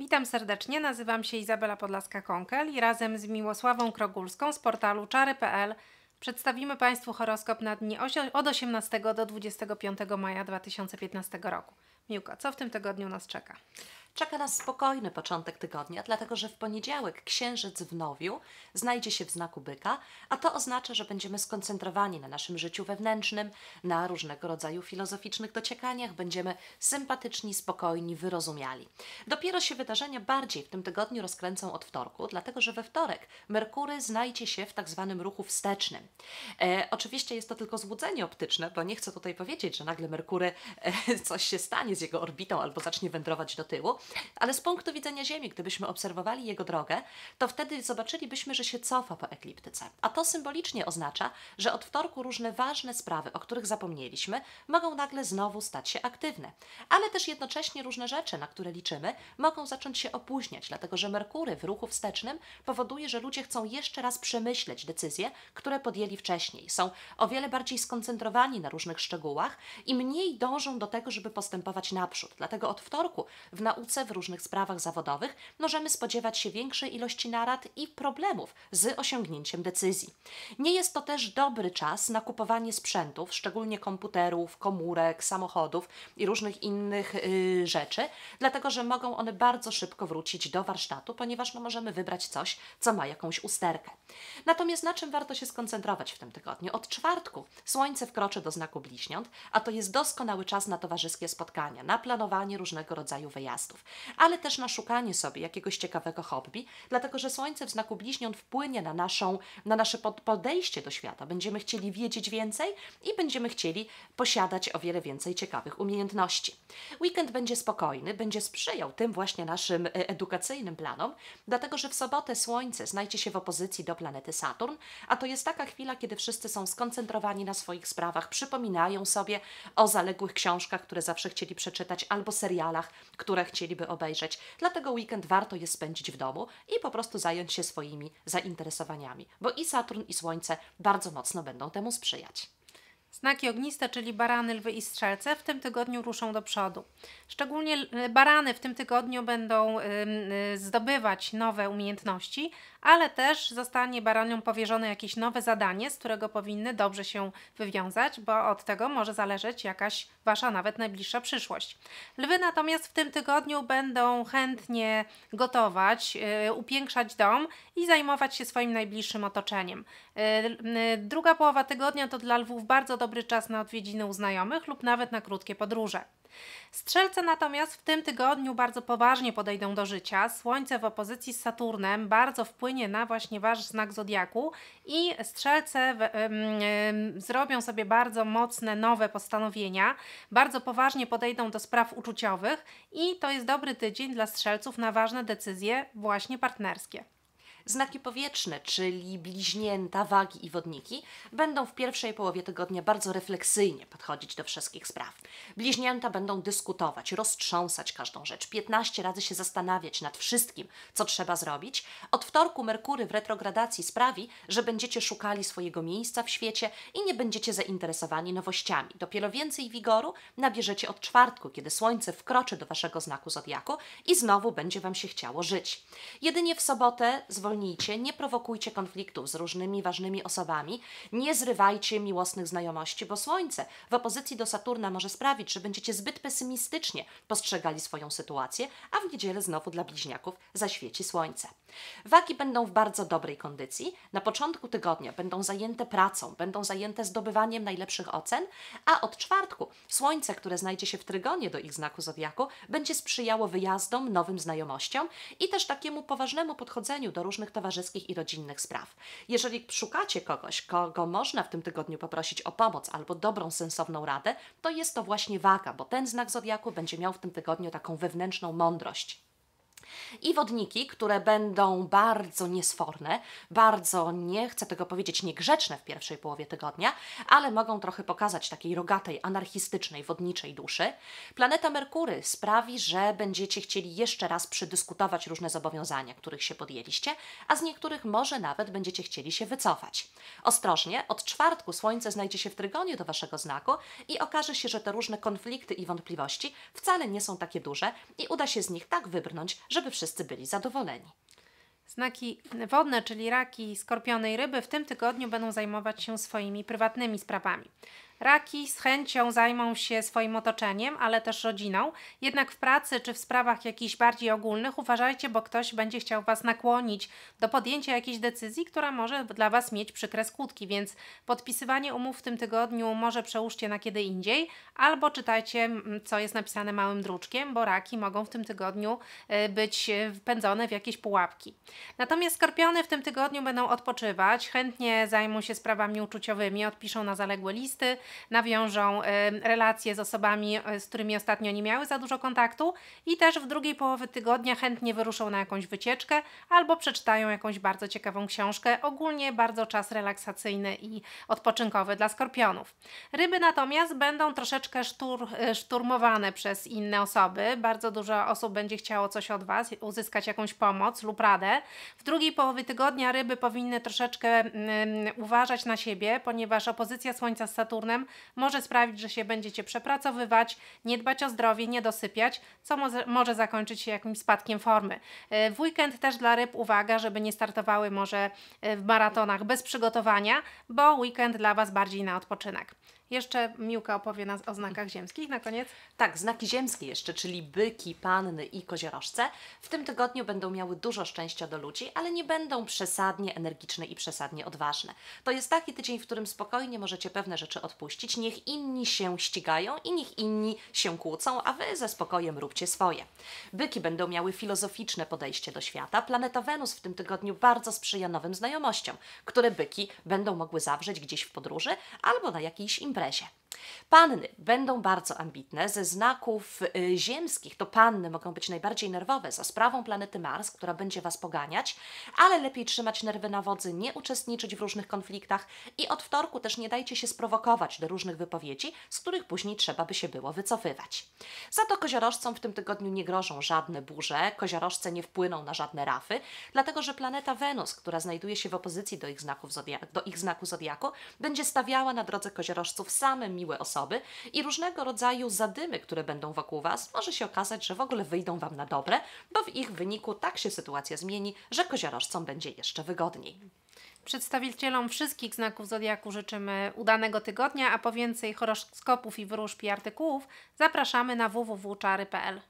Witam serdecznie, nazywam się Izabela Podlaska-Konkel i razem z Miłosławą Krogulską z portalu czary.pl przedstawimy Państwu horoskop na dni od 18 do 25 maja 2015 roku. Miłko, co w tym tygodniu nas czeka? Czeka nas spokojny początek tygodnia, dlatego że w poniedziałek księżyc w Nowiu znajdzie się w znaku byka, a to oznacza, że będziemy skoncentrowani na naszym życiu wewnętrznym, na różnego rodzaju filozoficznych dociekaniach, będziemy sympatyczni, spokojni, wyrozumiali. Dopiero się wydarzenia bardziej w tym tygodniu rozkręcą od wtorku, dlatego że we wtorek Merkury znajdzie się w tak zwanym ruchu wstecznym. E, oczywiście jest to tylko złudzenie optyczne, bo nie chcę tutaj powiedzieć, że nagle Merkury e, coś się stanie z jego orbitą albo zacznie wędrować do tyłu, ale z punktu widzenia Ziemi, gdybyśmy obserwowali jego drogę, to wtedy zobaczylibyśmy, że się cofa po ekliptyce. A to symbolicznie oznacza, że od wtorku różne ważne sprawy, o których zapomnieliśmy, mogą nagle znowu stać się aktywne. Ale też jednocześnie różne rzeczy, na które liczymy, mogą zacząć się opóźniać, dlatego że Merkury w ruchu wstecznym powoduje, że ludzie chcą jeszcze raz przemyśleć decyzje, które podjęli wcześniej. Są o wiele bardziej skoncentrowani na różnych szczegółach i mniej dążą do tego, żeby postępować naprzód. Dlatego od wtorku w nauce w różnych sprawach zawodowych możemy spodziewać się większej ilości narad i problemów z osiągnięciem decyzji. Nie jest to też dobry czas na kupowanie sprzętów, szczególnie komputerów, komórek, samochodów i różnych innych yy, rzeczy, dlatego że mogą one bardzo szybko wrócić do warsztatu, ponieważ no, możemy wybrać coś, co ma jakąś usterkę. Natomiast na czym warto się skoncentrować w tym tygodniu? Od czwartku Słońce wkroczy do znaku bliźniąt, a to jest doskonały czas na towarzyskie spotkania, na planowanie różnego rodzaju wyjazdów ale też na szukanie sobie jakiegoś ciekawego hobby, dlatego że Słońce w znaku bliźniąt wpłynie na, naszą, na nasze podejście do świata. Będziemy chcieli wiedzieć więcej i będziemy chcieli posiadać o wiele więcej ciekawych umiejętności. Weekend będzie spokojny, będzie sprzyjał tym właśnie naszym e, edukacyjnym planom, dlatego że w sobotę Słońce znajdzie się w opozycji do planety Saturn, a to jest taka chwila, kiedy wszyscy są skoncentrowani na swoich sprawach, przypominają sobie o zaległych książkach, które zawsze chcieli przeczytać, albo serialach, które chcieliby obejrzeć. Dlatego weekend warto jest spędzić w domu i po prostu zająć się swoimi zainteresowaniami, bo i Saturn, i Słońce bardzo mocno będą temu sprzyjać. Znaki ogniste, czyli barany, lwy i strzelce, w tym tygodniu ruszą do przodu. Szczególnie barany w tym tygodniu będą y, y, zdobywać nowe umiejętności, ale też zostanie baraniom powierzone jakieś nowe zadanie, z którego powinny dobrze się wywiązać, bo od tego może zależeć jakaś Wasza nawet najbliższa przyszłość. Lwy natomiast w tym tygodniu będą chętnie gotować, y, upiększać dom i zajmować się swoim najbliższym otoczeniem. Druga połowa tygodnia to dla lwów bardzo dobry czas na odwiedziny u znajomych lub nawet na krótkie podróże. Strzelce natomiast w tym tygodniu bardzo poważnie podejdą do życia. Słońce w opozycji z Saturnem bardzo wpłynie na właśnie wasz znak zodiaku i strzelce w, zrobią sobie bardzo mocne nowe postanowienia, bardzo poważnie podejdą do spraw uczuciowych i to jest dobry tydzień dla strzelców na ważne decyzje właśnie partnerskie. Znaki powietrzne, czyli bliźnięta, wagi i wodniki, będą w pierwszej połowie tygodnia bardzo refleksyjnie podchodzić do wszystkich spraw. Bliźnięta będą dyskutować, roztrząsać każdą rzecz, 15 razy się zastanawiać nad wszystkim, co trzeba zrobić. Od wtorku Merkury w retrogradacji sprawi, że będziecie szukali swojego miejsca w świecie i nie będziecie zainteresowani nowościami. Dopiero więcej wigoru nabierzecie od czwartku, kiedy Słońce wkroczy do Waszego znaku Zodiaku i znowu będzie Wam się chciało żyć. Jedynie w sobotę zwolnijcie zwolnijcie, nie prowokujcie konfliktów z różnymi ważnymi osobami, nie zrywajcie miłosnych znajomości, bo Słońce w opozycji do Saturna może sprawić, że będziecie zbyt pesymistycznie postrzegali swoją sytuację, a w niedzielę znowu dla bliźniaków zaświeci Słońce. Wagi będą w bardzo dobrej kondycji. Na początku tygodnia będą zajęte pracą, będą zajęte zdobywaniem najlepszych ocen, a od czwartku Słońce, które znajdzie się w trygonie do ich znaku zodiaku, będzie sprzyjało wyjazdom, nowym znajomościom i też takiemu poważnemu podchodzeniu do różnych towarzyskich i rodzinnych spraw. Jeżeli szukacie kogoś, kogo można w tym tygodniu poprosić o pomoc albo dobrą, sensowną radę, to jest to właśnie waga, bo ten znak zodiaku będzie miał w tym tygodniu taką wewnętrzną mądrość i wodniki, które będą bardzo niesforne, bardzo, nie chcę tego powiedzieć, niegrzeczne w pierwszej połowie tygodnia, ale mogą trochę pokazać takiej rogatej, anarchistycznej, wodniczej duszy. Planeta Merkury sprawi, że będziecie chcieli jeszcze raz przedyskutować różne zobowiązania, których się podjęliście, a z niektórych może nawet będziecie chcieli się wycofać. Ostrożnie, od czwartku Słońce znajdzie się w trygonie do Waszego znaku i okaże się, że te różne konflikty i wątpliwości wcale nie są takie duże i uda się z nich tak wybrnąć, że żeby wszyscy byli zadowoleni. Znaki wodne, czyli raki, skorpiony i ryby w tym tygodniu będą zajmować się swoimi prywatnymi sprawami. Raki z chęcią zajmą się swoim otoczeniem, ale też rodziną. Jednak w pracy czy w sprawach jakichś bardziej ogólnych uważajcie, bo ktoś będzie chciał Was nakłonić do podjęcia jakiejś decyzji, która może dla Was mieć przykre skutki, więc podpisywanie umów w tym tygodniu może przełóżcie na kiedy indziej, albo czytajcie, co jest napisane małym druczkiem, bo raki mogą w tym tygodniu e, być wpędzone w jakieś pułapki. Natomiast skorpiony w tym tygodniu będą odpoczywać, chętnie zajmą się sprawami uczuciowymi, odpiszą na zaległe listy, nawiążą relacje z osobami, e, z którymi ostatnio nie miały za dużo kontaktu i też w drugiej połowie tygodnia chętnie wyruszą na jakąś wycieczkę albo przeczytają jakąś bardzo ciekawą książkę. Ogólnie bardzo czas relaksacyjny i odpoczynkowy dla skorpionów. Ryby natomiast będą troszeczkę sztur, e, szturmowane przez inne osoby. Bardzo dużo osób będzie chciało coś od Was, uzyskać jakąś pomoc lub radę. W drugiej połowie tygodnia ryby powinny troszeczkę mm, uważać na siebie, ponieważ opozycja Słońca z Saturnem może sprawić, że się będziecie przepracowywać, nie dbać o zdrowie, nie dosypiać, co może, może zakończyć się jakimś spadkiem formy. E, w weekend też dla ryb uwaga, żeby nie startowały może e, w maratonach bez przygotowania, bo weekend dla Was bardziej na odpoczynek. Jeszcze Miłka opowie nas o znakach ziemskich na koniec. Tak, znaki ziemskie jeszcze, czyli byki, panny i koziorożce, w tym tygodniu będą miały dużo szczęścia do ludzi, ale nie będą przesadnie energiczne i przesadnie odważne. To jest taki tydzień, w którym spokojnie możecie pewne rzeczy odpuścić, niech inni się ścigają i niech inni się kłócą, a Wy ze spokojem róbcie swoje. Byki będą miały filozoficzne podejście do świata. Planeta Wenus w tym tygodniu bardzo sprzyja nowym znajomościom, które byki będą mogły zawrzeć gdzieś w podróży albo na jakiejś imprezie imprezie. Panny będą bardzo ambitne. Ze znaków y, ziemskich to panny mogą być najbardziej nerwowe za sprawą planety Mars, która będzie Was poganiać, ale lepiej trzymać nerwy na wodzy, nie uczestniczyć w różnych konfliktach i od wtorku też nie dajcie się sprowokować do różnych wypowiedzi, z których później trzeba by się było wycofywać. Za to koziorożcom w tym tygodniu nie grożą żadne burze, koziorożce nie wpłyną na żadne rafy, dlatego że planeta Wenus, która znajduje się w opozycji do ich, znaków do ich znaku zodiaku, będzie stawiała na drodze koziorożców same miłe osoby i różnego rodzaju zadymy, które będą wokół Was, może się okazać, że w ogóle wyjdą Wam na dobre, bo w ich wyniku tak się sytuacja zmieni, że koziorożcom będzie jeszcze wygodniej. Przedstawicielom wszystkich znaków Zodiaku życzymy udanego tygodnia, a po więcej horoskopów i wróżb i artykułów zapraszamy na www.czary.pl.